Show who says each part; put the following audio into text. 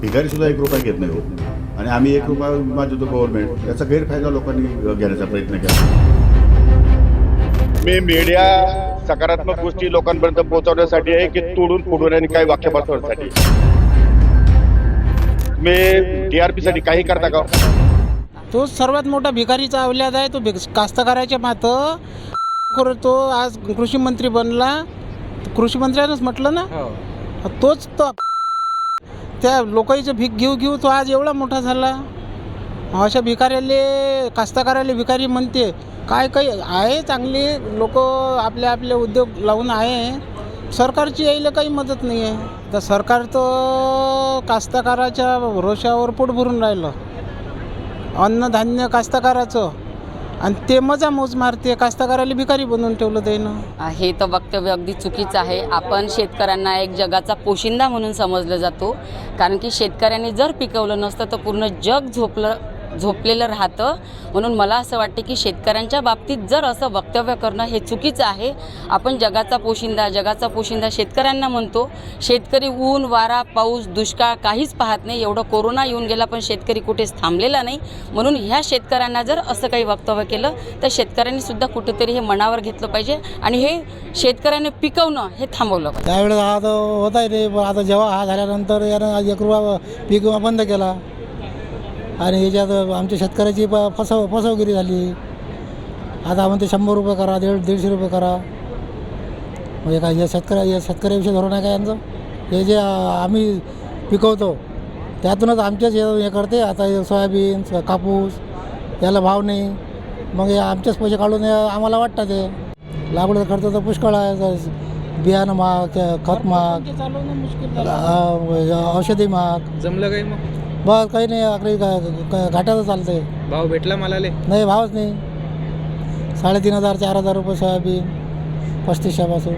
Speaker 1: भिकारी सुद्धा एक रुपया घेत नाही हो. आणि आम्ही एक रुपया विमा देतो गव्हर्नमेंट याचा गैरफायदा लोकांनी घेण्याचा प्रयत्न केला.
Speaker 2: मी मीडिया सकारात्मक गोष्टी लोकांपर्यंत पोहोचवण्यासाठी आहे की तोडून फोडून आणि काही वाक्य बसवण्यासाठी मी टीआरपी साठी काही करता का?
Speaker 3: तो सर्वात मोठा भिकारीचा अवलाद आहे तो कास्तकाराच्या मातं करतो आज कृषी मंत्री बनला. कृषी मंत्र्यानंच म्हटलं ना? तोच तो त्या लोकांचं भीक घेऊ घेऊ तो आज एवढा मोठा झाला. अशा भिकाऱ्याले कास्तकाराले भिकारी म्हणते काय काही आहे चांगले? लोक आपले आपले उद्योग लावून आहे. सरकारची यायला काही मदत नाही आहे तर सरकार तर कास्तकाराच्या भरोशावर पोट भरून राहिलं. अन्नधान्य कास्तकाराचं. आणि ते मजा मोज मारते कास्तकाराला भिकारी बनवून ठेवलं त्यानं.
Speaker 4: हे तर वक्तव्य अगदी चुकीचं आहे. आपण शेतकऱ्यांना एक जगाचा पोशिंदा म्हणून समजलं जातो. कारण की शेतकऱ्यांनी जर पिकवलं नसतं तर पूर्ण जग झोपलं झोपलेलं राहतं. म्हणून मला असं वाटते की शेतकऱ्यांच्या बाबतीत जर असं वक्तव्य करणं हे चुकीचं आहे आपण जगाचा पोशिंदा जगाचा पोशिंदा शेतकऱ्यांना म्हणतो शेतकरी ऊन वारा पाऊस दुष्काळ काहीच पाहत नाही एवढं कोरोना येऊन गेला पण शेतकरी कुठेच थांबलेला नाही. म्हणून ह्या शेतकऱ्यांना जर असं काही वक्तव्य केलं तर शेतकऱ्यांनी सुद्धा कुठेतरी हे मनावर घेतलं पाहिजे आणि हे शेतकऱ्याने पिकवणं हे थांबवलं पाहिजे.
Speaker 3: त्यावेळेस हा तर होता ते पण आता जेव्हा हा झाल्यानंतर यानं एक रुपया पीक बंद केला. आणि याच्यात आमच्या शेतकऱ्याची प फसव फसवगिरी झाली. आता म्हणते शंभर रुपये करा दीड दीडशे रुपये करा. म्हणजे काय या शेतकऱ्या या शेतकऱ्याविषयी धोरण आहे का यांचं? हे जे आम्ही पिकवतो त्यातूनच आमच्याच हे हे करते. आता हे सोयाबीन कापूस याला भाव नाही. मग हे आमचेच पैसे काढून आम्हाला वाटतं ते. लागवड खर्च तर पुष्कळ आहे. बियाणं महाग त्या खत महाग. अ, औषधी महाग.
Speaker 5: जमलं काही मग?
Speaker 3: बस काही नाही अकरा गा- घाटाचं चालतंय.
Speaker 5: भाव भेटला मलाले?
Speaker 3: नाही भावच नाही. साडेतीन हजार चार हजार रुपये सोयाबीन पस्तीसशेपासून.